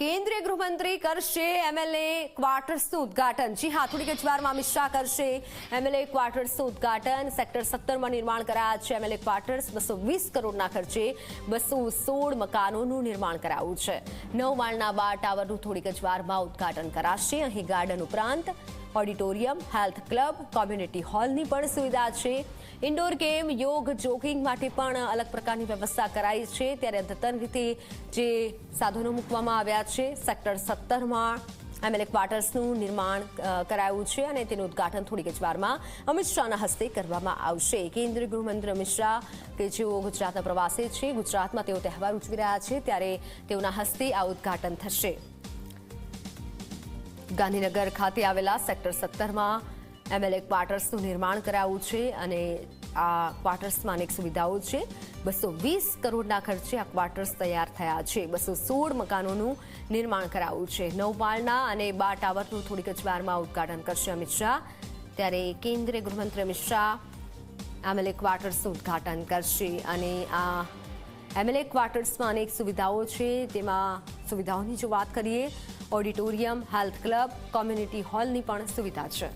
કેન્દ્રીય ગૃહમંત્રી કરશે એમએલએ ક્વાર્ટર્સનું ઉદ્ઘાટન. જી હા, થોડીક જ વારમાં અમિત શાહ કરશે એમએલએ ક્વાર્ટર્સનું ઉદઘાટન. સેક્ટર સત્તરમાં નિર્માણ કરાયા છે એમએલએ ક્વાર્ટર્સ. બસો વીસ કરોડના ખર્ચે બસો સોળ મકાનોનું નિર્માણ કરાવ્યું છે. નવ માળના બાર ટાવરનું થોડીક જ વારમાં ઉદ્ઘાટન કરાશે. અહીં ગાર્ડન ઉપરાંત ઓડિટોરિયમ, હેલ્થ ક્લબ, કોમ્યુનિટી હોલની પણ સુવિધા છે. ઇન્ડોર ગેમ, યોગ, જોગિંગ માટે પણ અલગ પ્રકારની વ્યવસ્થા કરાઈ છે. ત્યારે અદ્યતન રીતે જે સાધનો મૂકવામાં આવ્યા છે, સેક્ટર સત્તરમાં એમએલએ ક્વાર્ટર્સનું નિર્માણ કરાયું છે અને તેનું ઉદ્ઘાટન થોડીક જ વારમાં અમિત શાહના હસ્તે કરવામાં આવશે. કેન્દ્રીય ગૃહમંત્રી અમિત શાહ, કે જેઓ ગુજરાતના પ્રવાસે છે, ગુજરાતમાં તેઓ તહેવાર ઉજવી રહ્યા છે, ત્યારે તેઓના હસ્તે આ ઉદ્ઘાટન થશે. ગાંધીનગર ખાતે આવેલા સેક્ટર સત્તરમાં એમએલએ ક્વાર્ટર્સનું નિર્માણ કરાવ્યું છે અને આ ક્વાર્ટર્સમાં અનેક સુવિધાઓ છે. બસો વીસ કરોડના ખર્ચે આ ક્વાર્ટર્સ તૈયાર થયા છે. બસો સોળ મકાનોનું નિર્માણ કરાવ્યું છે. નવ અને બાર ટાવરનું થોડીક જ વારમાં ઉદ્ઘાટન કરશે અમિત શાહ. ત્યારે કેન્દ્રીય ગૃહમંત્રી અમિત શાહ એમએલએ ક્વાર્ટર્સનું ઉદ્ઘાટન કરશે અને આ એમએલએ ક્વાર્ટર્સમાં અનેક સુવિધાઓ છે. તેમાં સુવિધાઓની જો વાત કરીએ ઓડિટોરિયમ હેલ્થ ક્લબ કોમ્યુનિટી હોલની પણ સુવિધા છે.